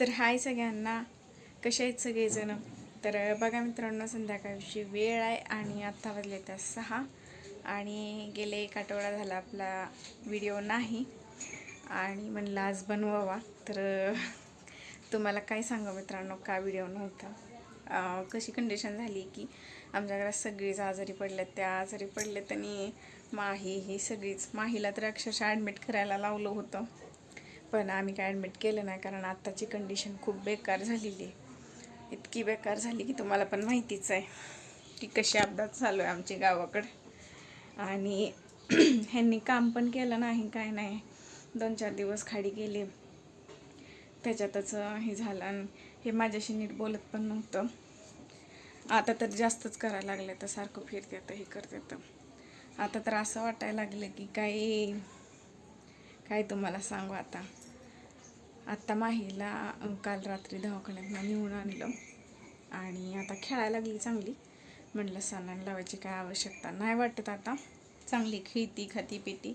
तर हाय सगळ्यांना. कसे आहेत सगळेजणं? तर बघा मित्रांनो संध्याकाळची वेळ आहे आणि आत्ता वाजले त्या सहा. आणि गेले एक आठवडा झाला आपला व्हिडिओ नाही. आणि म्हणलं आज बनवावा. तर तुम्हाला काय सांगा मित्रांनो? का व्हिडिओ नव्हता? कशी कंडिशन झाली की आमच्या घरात सगळीच आजारी पडल्यात. त्या आजारी पडल्यात आणि माही ही सगळीच माहीला तर अक्षरशः ॲडमिट करायला लावलं होतं. पण आम्ही काय ॲडमिट केलं नाही कारण आत्ताची कंडिशन खूप बेकार झालेली आहे. इतकी बेकार झाली की तुम्हाला पण माहितीच आहे की कसे अपघात चालू आहे आमची गावाकडे. आणि ह्यांनी काम पण केलं नाही काय नाही. दोन चार दिवस खाडी गेली. त्याच्यातच हे झालं आणि हे माझ्याशी नीट बोलत पण नव्हतं. आता तर जास्तच करायला लागलं तर सारखं फिरते तर हे करते तर आता तर असं वाटायला लागलं की काही काय तुम्हाला सांगू आता? आत्ता माहीला काल रात्री दवाखान्यात नेऊन आणलं आणि आता खेळायला लागली चांगली. म्हटलं सणाला लावायची काय आवश्यकता नाही वाटत आता. चांगली खेळती खाती पिती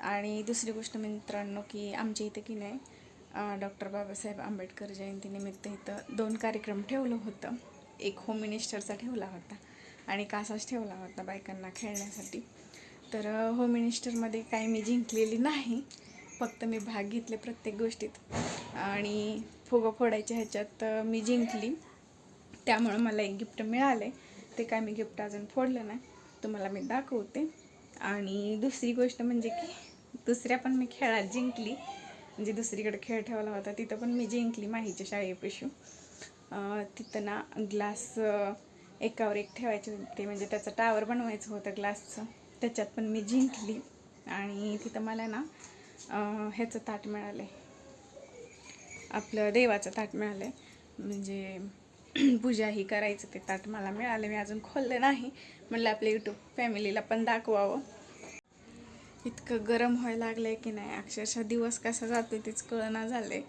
आणि दुसरी गोष्ट मित्रांनो की आमच्या इथं की नाही डॉक्टर बाबासाहेब आंबेडकर जयंतीनिमित्त इथं दोन कार्यक्रम ठेवलं होतं. एक होम मिनिस्टरचा ठेवला होता आणि कासाच ठेवला होता बायकांना खेळण्यासाठी. तर होम मिनिस्टरमध्ये काही मी जिंकलेली नाही. फक्त मी भाग घेतले प्रत्येक गोष्टीत. आणि फुगं फोडायच्या ह्याच्यात मी जिंकली. त्यामुळं मला एक गिफ्ट मिळाले ते काय मी गिफ्ट अजून फोडलं नाही. तुम्हाला मी दाखवते. आणि दुसरी गोष्ट म्हणजे की दुसऱ्या पण मी खेळात जिंकली. म्हणजे दुसरीकडे खेळ ठेवला होता तिथं पण मी जिंकली माहीच्या शाळेपाशी. तिथं ना ग्लास एकावर एक ठेवायचे होते. म्हणजे त्याचं टावर बनवायचं होतं ग्लासचं. त्याच्यात पण मी जिंकली. आणि तिथं मला ना ह्याचं ताट मिळालं आहे आपलं देवाचं ताट मिळालं आहे म्हणजे पूजा ही करायचं ते ताट मला मिळालं. मी अजून खोललं नाही. म्हणलं आपल्या यूट्यूब फॅमिलीला पण दाखवावं. इतकं गरम व्हायला लागलंय की नाही? अक्षरशः दिवस कसा जातो तेच कळना झालंय.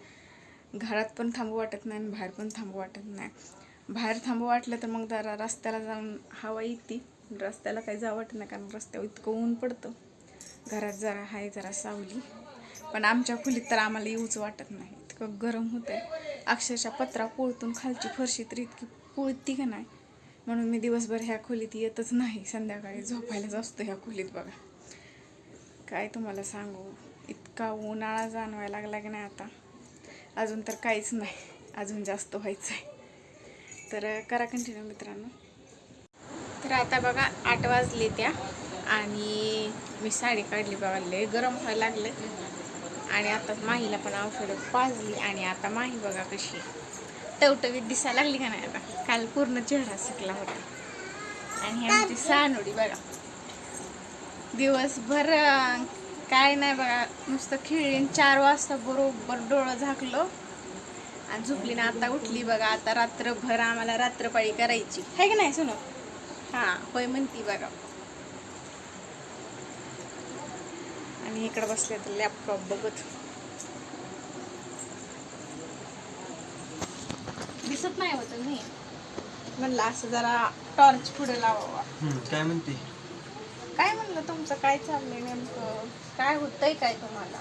घरात पण थांबू वाटत नाही आणि बाहेर पण थांबू वाटत नाही. बाहेर थांबू वाटलं तर मग जरा रस्त्याला जाऊन हवा येते. रस्त्याला काही जावं वाटत नाही कारण रस्त्यावर इतकं ऊन पडतं. घरात जरा आहे जरा सावली. पण आमच्या खोलीत तर आम्हाला येऊच वाटत नाही. इतकं गरम होतंय. अक्षरशः पत्रा पोळतून खालची फरशी तर इतकी पोळती का नाही? म्हणून मी दिवसभर ह्या खोलीत येतच नाही. संध्याकाळी झोपायलाच असतो ह्या खोलीत बघा. काय तुम्हाला सांगू? इतका उन्हाळा जाणवायला लागला की नाही आता? अजून तर काहीच नाही. अजून जास्त व्हायचं आहे तर करा कंटिन्यू मित्रांनो. तर आता बघा आठ वाजले त्या. आणि मी साडी काढली बघा लय गरम व्हायला लागलं आणि आता माहीला पण औषधं पाजली आणि आता माही बघा कशी टवटवीत दिसायला लागली का नाही आता? काल पूर्ण चेहरा सुकला होता. आणि ही आमची सानोडी बघा. दिवसभर काय नाही बघा नुसतं खेळीन. चार वाजता बरोबर डोळं झाकलं. आणि झोपली ना आता उठली बघा. आता रात्रभर आम्हाला रात्रपाळी करायची. आहे की नाही सुनो? हां होय म्हणती बघा. आणि इकडे बसले तर लॅपटॉप बघत. दिसत नाही होत नाही म्हणलं असं जरा टॉर्च पुढे लावावा. काय म्हणते? काय म्हणलं तुमचं? काय चाललंय नेमकं? काय होतंय काय तुम्हाला?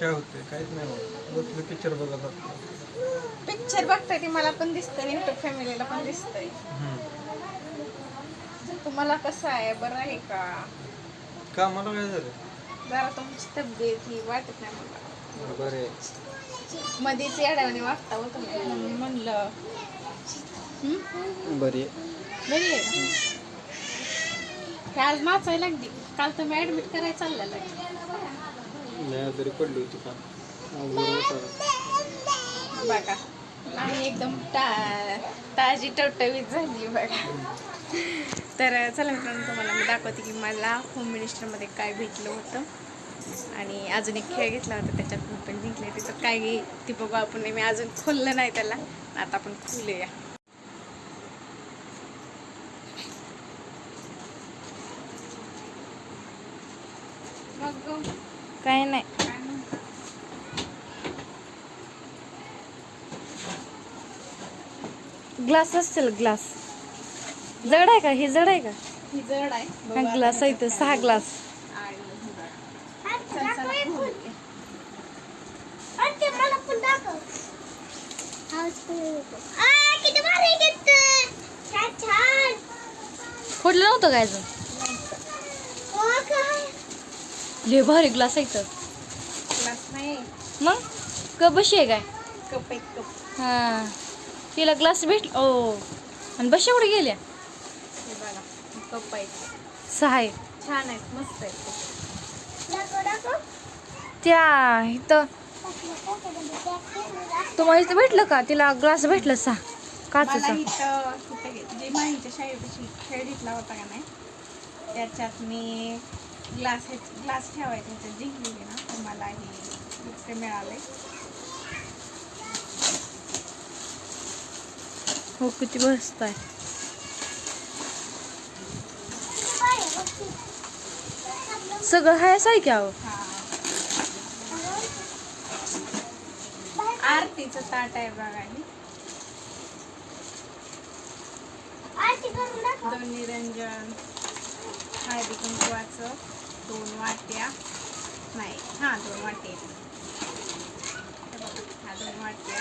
काय होतंय? काहीच नाही होत. बसलो पिक्चर बघत. पिक्चर बघताय ते मला पण दिसतंय युट्यूब फॅमिलीला पण दिसतंय. तुम्हाला कसं आहे? बरं आहे का? का? मला काय झालं? जरा तुमची तब्येत ही वाटत नाही मला. बरं आहे. मध्येच येड्यावाने वागता हो तुम्ही म्हणून म्हणलं बरी बरी आहे आज नाचायला लागली. काल तर मी ऍडमिट करायला नाही तरी पडली होती का? बघा. आणि एकदम ता ताजी टवटवीत झाली बघा. तर चला मित्रांनो तुम्हाला मी दाखवते की मला होम मिनिस्टरमध्ये काय भेटलं होतं. आणि अजून एक खेळ घेतला होता त्याच्यात मी पण जिंकले त्याचं काय घे ती बघू आपण. मी अजून खोललं नाही त्याला. आता आपण खोलूया. मग काय नाही. ग्लास असतील ग्लास जड आहे का? हे जड आहे का? ही जड आहे. हा ग्लास आहे इथं सहा ग्लास. आणि हे बघा. चल, चला, फोडलं नव्हतं काय अजून? हो काय लय भारी ग्लास आहे तर ग्लास नाही. मग? कप बशी आहे काय? कप एक कप. हा. तिला ग्लास भेटला ओ. आणि बशी कुठे गेल्या? कप आहे सहा आहे. छान आहेत मस्त आहेत. त्या इथं. तुम्हाला इथं भेटलं का? तिला ग्लास भेटलं सहा मला काचेचा इथं कुठे गे- जे माहीच्या शाळेपाशी खेळ घेतला होता का नाही त्याच्यात मी ग्लास ग्लास ठेवायचे ह्याच्यात जिंकलेले ना. तर मला हे इतके मिळाले. हो किती मस्त आहे. सगळं हाय आहे की अहो हा. आरतीचं ताट आहे बघा हे. आरती करून दाखव. दोन निरंजन हळदी कुंकवाचं दोन वाट्या. नाही हां दोन वाटे हे दोन वाट्या.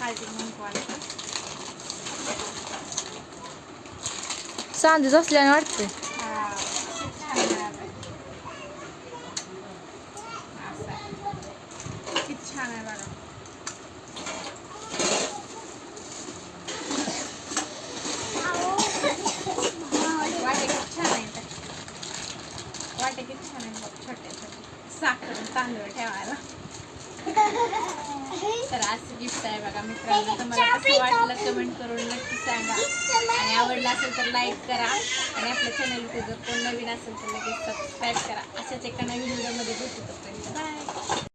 हळदी कुंकवाचं चांदीच असल्याने वाटते हा, खूप छान मिळालं. असं आहे. किती छान आहे बघा वाटे किती छान आहे तर वाटे किती छान आहे बघ छोटे छोटे साखर तांदूळ ठेवायला तर असं गिफ्ट आहे बघा मित्रांनो. तुम्हाला कसं वाटलं कमेंट करून नक्की सांगा. आणि आवडलं असेल तर लाईक करा. आणि आपल्या चॅनलचं जर कोण नवीन असेल तर लगेच सबस्क्राईब करा. अशाच एका नवीन व्हिडिओमध्ये भेटू